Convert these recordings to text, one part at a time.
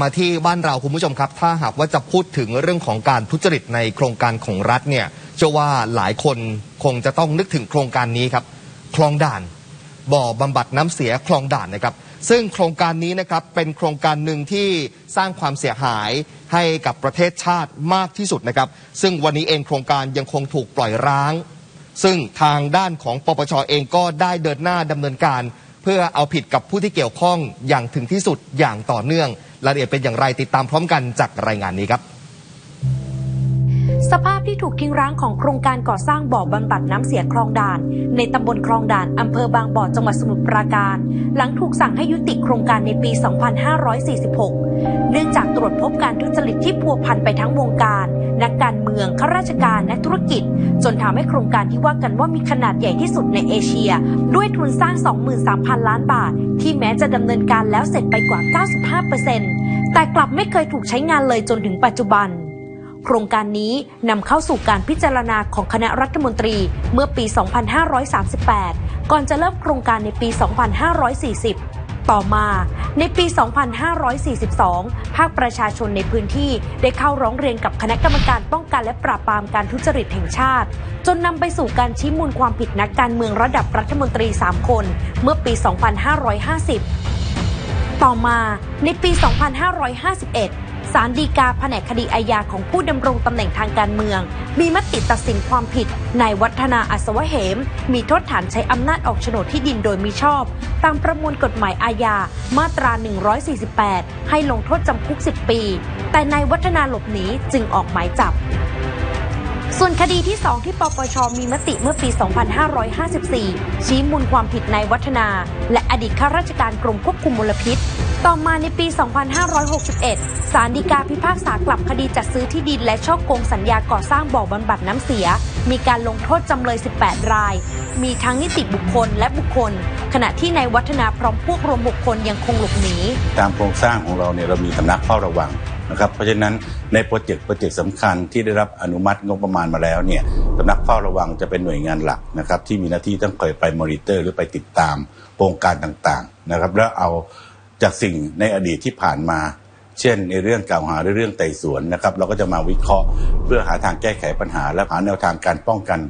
มาที่บ้านเราคุณผู้ชมครับ ถ้าหากว่าจะพูดถึงเรื่องของการทุจริตในโครงการของรัฐเนี่ยเชื่อว่าหลายคนคงจะต้องนึกถึงโครงการนี้ครับ คลองด่าน บ่อบำบัดน้ำเสียคลองด่านนะครับ ซึ่งโครงการนี้นะครับเป็นโครงการหนึ่งที่สร้างความเสียหายให้กับประเทศชาติมากที่สุดนะครับ ซึ่งวันนี้เองโครงการยังคงถูกปล่อยร้าง ซึ่งทางด้านของปปชเองก็ได้เดินหน้าดำเนินการ เพื่อเอาผิดกับผู้ที่เกี่ยวข้องอย่างถึงที่สุดอย่างต่อเนื่องรายละเอียดเป็นอย่างไรติดตามพร้อมกันจากรายงานนี้ครับสภาพที่ถูกทิ้งร้างของโครงการก่อสร้างบ่อบำบัดน้ำเสียคลองด่าน ในตำบลคลองด่านอำเภอบางบ่อจังหวัดสมุทรปราการ หลังถูกสั่งให้ยุติโครงการในปี 2546 เนื่องจากตรวจพบการทุจริตที่พัวพันไปทั้งวงการ นักการเมืองข้าราชการและธุรกิจ จนทำให้โครงการที่ว่ากันว่ามีขนาดใหญ่ที่สุดในเอเชีย ด้วยทุนสร้าง 23,000 ล้านบาท ที่แม้จะดำเนินการแล้วเสร็จไปกว่า 95%แต่กลับไม่เคยถูกใช้งานเลยจนถึงปัจจุบันโครงการนี้นำเข้าสู่การพิจารณาของคณะรัฐมนตรีเมื่อปี 2538 ก่อนจะเริ่มโครงการในปี 2540 ต่อมาในปี 2542 ภาคประชาชนในพื้นที่ได้เข้าร้องเรียนกับคณะกรรมการป้องกันและปราบปรามการทุจริตแห่งชาติ จนนำไปสู่การชี้มูลความผิดนักการเมืองระดับรัฐมนตรี 3 คน เมื่อปี 2550 ต่อมาในปี 2551 ศาลฎีกาแผนกคดีอาญาของผู้ดำรงตำแหน่งทางการเมือง มีมติตัดสินความผิดนายวัฒนาอัศวเหม มีโทษฐานใช้อำนาจออกโฉนดที่ดินโดยมิชอบ ตามประมวลกฎหมายอาญามาตรา 148 ให้ลงโทษจำคุก 10 ปี แต่นายวัฒนาหลบหนีจึงออกหมายจับส่วนคดีที่ 2 ที่ปปชมีมติเมื่อปี 2554 ชี้มูลความผิดนายวัฒนา และอดีตข้าราชการกรมควบคุมมลพิษ ต่อมาในปี 2561 ศาลฎีกาพิพากษากลับคดีจัดซื้อที่ดินและช่อโกงสัญญาก่อสร้างบ่อบำบัดน้ำเสีย มีการลงโทษจำเลย 18 ราย มีทั้งนิติบุคคลและบุคคล ขณะที่นายวัฒนาพร้อมพวกรวมบุคคลยังคงหลบหนี ตามโครงสร้างของเราเนี่ยเรามีสำนักเฝ้าระวังนะครับเพราะฉะนั้นในโปรเจกต์โปรเจกต์สำคัญที่ได้รับอนุมัติงบประมาณมาแล้วเนี่ยสำนักเฝ้าระวังจะเป็นหน่วยงานหลักนะครับที่มีหน้าที่ต้องคอยไปมอนิเตอร์ หรือไปติดตามโครงการต่างๆนะครับแล้วเอา จากสิ่งในอดีตที่ผ่านมา เช่น ในเรื่องกล่าวหาหรือเรื่องไต่สวนนะครับ เราก็จะมาวิเคราะห์ เพื่อหาทางแก้ไขปัญหา และหาแนวทางการป้องกัน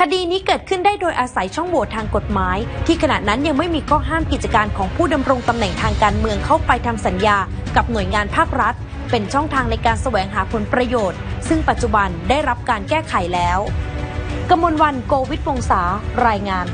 คดีนี้เกิดขึ้นได้โดยอาศัยช่องโหว่ทางกฎหมาย ที่ขณะนั้นยังไม่มีข้อห้ามกิจการของผู้ดำรงตำแหน่งทางการเมืองเข้าไปทำสัญญา กับหน่วยงานภาครัฐ เป็นช่องทางในการแสวงหาผลประโยชน์ ซึ่งปัจจุบันได้รับการแก้ไขแล้วกมลวันโกวิทวงศารายงาน